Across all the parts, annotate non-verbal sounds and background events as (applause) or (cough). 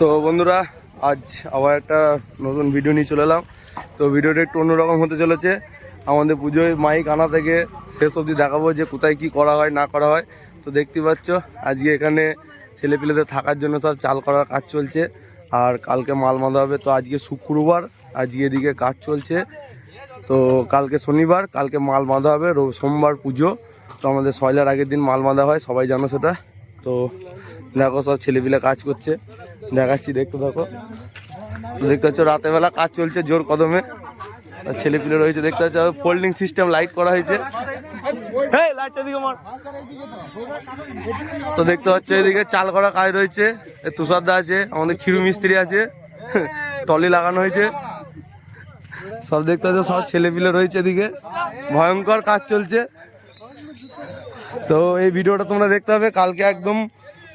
তো বন্ধুরা, আজ আবার একটা নতুন ভিডিও নিয়ে চলে এলাম। তো ভিডিওটা একটু অন্যরকম হতে চলেছে। আমাদের পুজোয় মাইক আনা থেকে শেষ অবধি দেখাবো যে কোথায় কি করা হয়, না করা হয়। তো দেখতে পাচ্ছ, আজকে এখানে ছেলেপিলেদের থাকার জন্য সব চাল করার কাজ চলছে। আর কালকে মাল বাঁধা হবে, তো আজকে শুক্রবার, আজকে এদিকে কাজ চলছে। তো কালকে শনিবার, কালকে মাল বাঁধা হবে সোমবার পুজো। তো আমাদের সয়লার আগের দিন মাল বাঁধা হয়, সবাই জানো সেটা। তো দেখো সব ছেলেপিলে কাজ করছে। দেখাচ্ছি, দেখতে তো দেখতে পাচ্ছ রাতের বেলা কাজ চলছে জোর কদমে। আর ছেলেপিলে রয়েছে, দেখতে পাচ্ছ ফোল্ডিং সিস্টেম লাইট করা হয়েছে। তো দেখতে পাচ্ছ, এদিকে চাল করা কাজ রয়েছে। তুষারদা আছে, আমাদের ক্ষীরু মিস্ত্রি আছে। টলি লাগানো হয়েছে। সব দেখতে পাচ্ছ, সব ছেলেপিলে রয়েছে এদিকে। ভয়ঙ্কর কাজ চলছে। তো এই ভিডিওটা তোমরা দেখতে হবে। কালকে একদম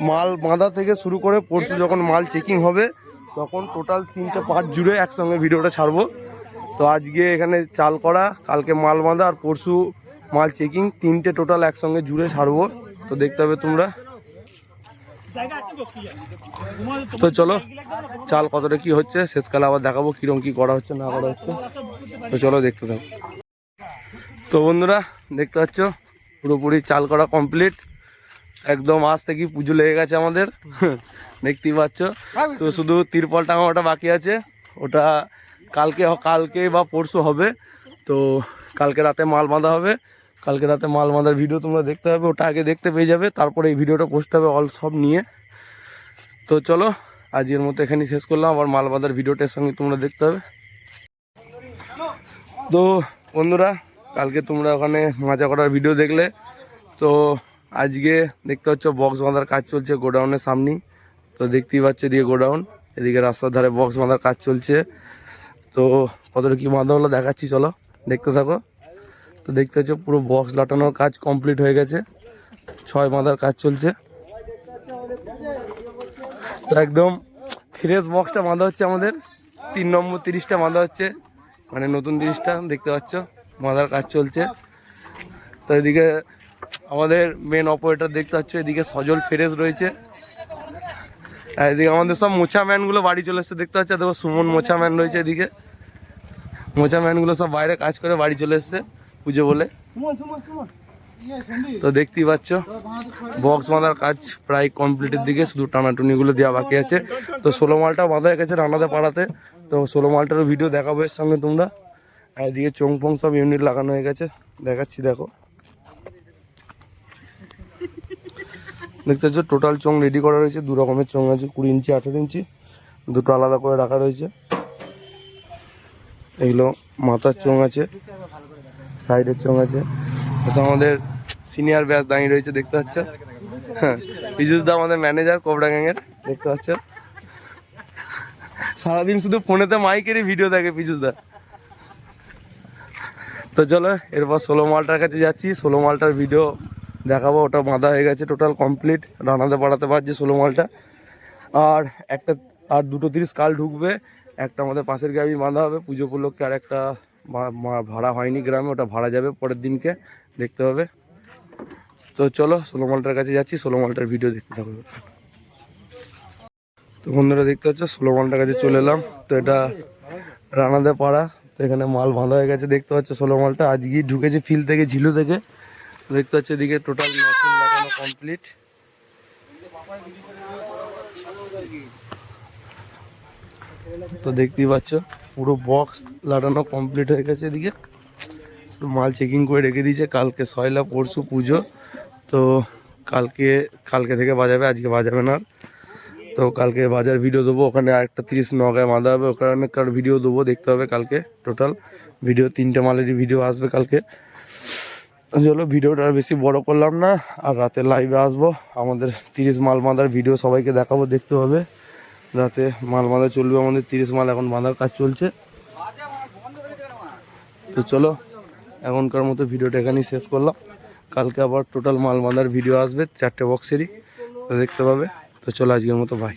মাল বাঁধা থেকে শুরু করে পরশু যখন মাল চেকিং হবে, তখন টোটাল তিনটে পার্ট জুড়ে একসঙ্গে ভিডিওটা ছাড়বো। তো আজকে এখানে চাল করা, কালকে মাল বাঁধা আর পরশু মাল চেকিং তিনটে টোটাল একসঙ্গে জুড়ে ছাড়বো। তো দেখতে হবে তোমরা। তো চলো, চাল কতটা কি হচ্ছে, শেষকালে আবার দেখাবো কিরম কি করা হচ্ছে, না করা হচ্ছে। তো চলো দেখতে থাকো। তো বন্ধুরা, দেখতে পাচ্ছ? পুরোপুরি চাল করা কমপ্লিট একদম আজ থেকে পুজো লেগে গেছে আমাদের। (laughs) দেখতেই পাচ্ছ। তো শুধু তিরপল টাঙানোটা বাকি আছে। ওটা কালকে কালকে বা পরশু হবে। তো কালকে রাতে মাল বাঁধা হবে। কালকে রাতে মাল বাঁধার ভিডিও তোমরা দেখতে হবে ওটা আগে দেখতে পেয়ে যাবে। তারপরে এই ভিডিওটা পোস্ট হবে অল সব নিয়ে। তো চলো আজকের মতো এখানেই শেষ করলাম। আবার মাল বাঁধার ভিডিওটার সঙ্গে তোমরা দেখতে হবে তো বন্ধুরা কালকে তোমরা ওখানে মাজা করার ভিডিও দেখলে। তো আজকে দেখতে পাচ্ছ বক্স বাঁধার কাজ চলছে গোডাউনের সামনেই তো দেখতেই পাচ্ছ এদিকে গোডাউন এদিকে রাস্তার ধারে বক্স বাঁধার কাজ চলছে। তো কতটা কী বাঁধা হলো দেখাচ্ছি, চলো দেখতে থাকো। তো দেখতে পাচ্ছ পুরো বক্স লাটানোর কাজ কমপ্লিট হয়ে গেছে। ছয় বাঁধার কাজ চলছে। তো একদম ফ্রেশ বক্সটা বাঁধা হচ্ছে আমাদের। তিন নম্বর তিরিশটা বাঁধা হচ্ছে। মানে নতুন তিরিশটা, দেখতে পাচ্ছ। বাঁধার কাজ চলছে। তো এদিকে আমাদের মেন অপারেটর দেখতে পাচ্ছ, এদিকে সজল ফ্রেশ রয়েছে। আর এদিকে আমাদের সব মোছা ম্যানগুলো বাড়ি চলে এসছে, দেখতে পাচ্ছ? দেখো সুমন মোছা ম্যান রয়েছে এদিকে। মোছা ম্যানগুলো সব বাইরে কাজ করে বাড়ি চলে এসছে পুজো বলে। তো দেখতেই পাচ্ছ বক্স বাঁধার কাজ প্রায় কমপ্লিটের দিকে, শুধু টানাটুনিগুলো দেওয়া বাকি আছে। তো ষোলো মালটা বাঁধা গেছে রানাদা পাড়াতে। তো ষোলো মালটারও ভিডিও দেখাবো এর সঙ্গে তোমরা। এদিকে চোং ফোং সব ইউনিট লাগানো হয়ে গেছে। দেখাচ্ছি, দেখো। দেখতে পাচ্ছ টোটাল চোং রেডি করা রয়েছে। দু রকমের চোং আছে, কুড়ি ইঞ্চি, আঠেরো ইঞ্চি। দুটো আলাদা করে রাখা রয়েছে। এগুলো মাথার চোং আছে, সাইডের চোং আছে। আচ্ছা আমাদের সিনিয়র ব্যাচ দাঁড়িয়ে রয়েছে, দেখতে পাচ্ছ? হ্যাঁ দা আমাদের ম্যানেজার কোবরা গ্যাংয়ের দেখতে পাচ্ছ? সারাদিন শুধু ফোনেতে মাইকেরই ভিডিও পিজুস দা। তো চলো, এরপর ষোলো মালটার কাছে যাচ্ছি। ষোলো মালটার ভিডিও দেখাবো, ওটা বাঁধা হয়ে গেছে টোটাল কমপ্লিট রানাতে পাঠাতে পারছি ষোলো মালটা। আর একটা, আর দুটো তিরিশ কাল ঢুকবে। একটা আমাদের পাশের গ্রামে বাঁধা হবে। পুজো উপলক্ষে আর একটা ভাড়া হয়নি গ্রামে, ওটা ভাড়া যাবে পরের দিনকে। দেখতে হবে। তো চলো ষোলো মালটার কাছে যাচ্ছি। ষোলো মালটার ভিডিও দেখতে থাকো। তো বন্ধুরা, দেখতে হচ্ছে ষোলো মালটার কাছে চলে এলাম। তো এটা রানাদে পাড়া। তো এখানে মাল বাঁধা হয়ে গেছে, দেখতে পাচ্ছ ষোলো মালটা। আজকেই ঢুকেছে ফিল থেকে, ঝিলু থেকে। দেখতে পাচ্ছ এদিকে টোটাল মেশিন লাগানো কমপ্লিট তো দেখতেই পাচ্ছ, পুরো বক্স লাগানো কমপ্লিট হয়ে গেছে এদিকে। মাল চেকিং করে রেখে দিয়েছে, কালকে সয়লা, পরশু পুজো। তো কালকে কালকে থেকে বাজাবে, আজকে বাজাবে না। তো কালকে বাজার ভিডিও দেবো, ওখানে আরেকটা তিরিশ নগায় বাঁধা হবে, ওখানে কার ভিডিও দেবো, দেখতে হবে কালকে টোটাল ভিডিও তিনটে মালেরই ভিডিও আসবে কালকে। চলো, ভিডিওটা আর বেশি বড় করলাম না, আর রাতে লাইভে আসব। আমাদের তিরিশ মাল বাঁধার ভিডিও সবাইকে দেখাবো, দেখতে হবে। রাতে মাল বাঁধা চলবে, আমাদের তিরিশ মাল এখন বাঁধার কাজ চলছে। তো চলো, এখনকার মতো ভিডিওটা এখানেই শেষ করলাম। কালকে আবার টোটাল মাল বাঁধার ভিডিও আসবে, চারটে বক্সেরই দেখতে পাবে। তো চলো আজকের মতো ভাই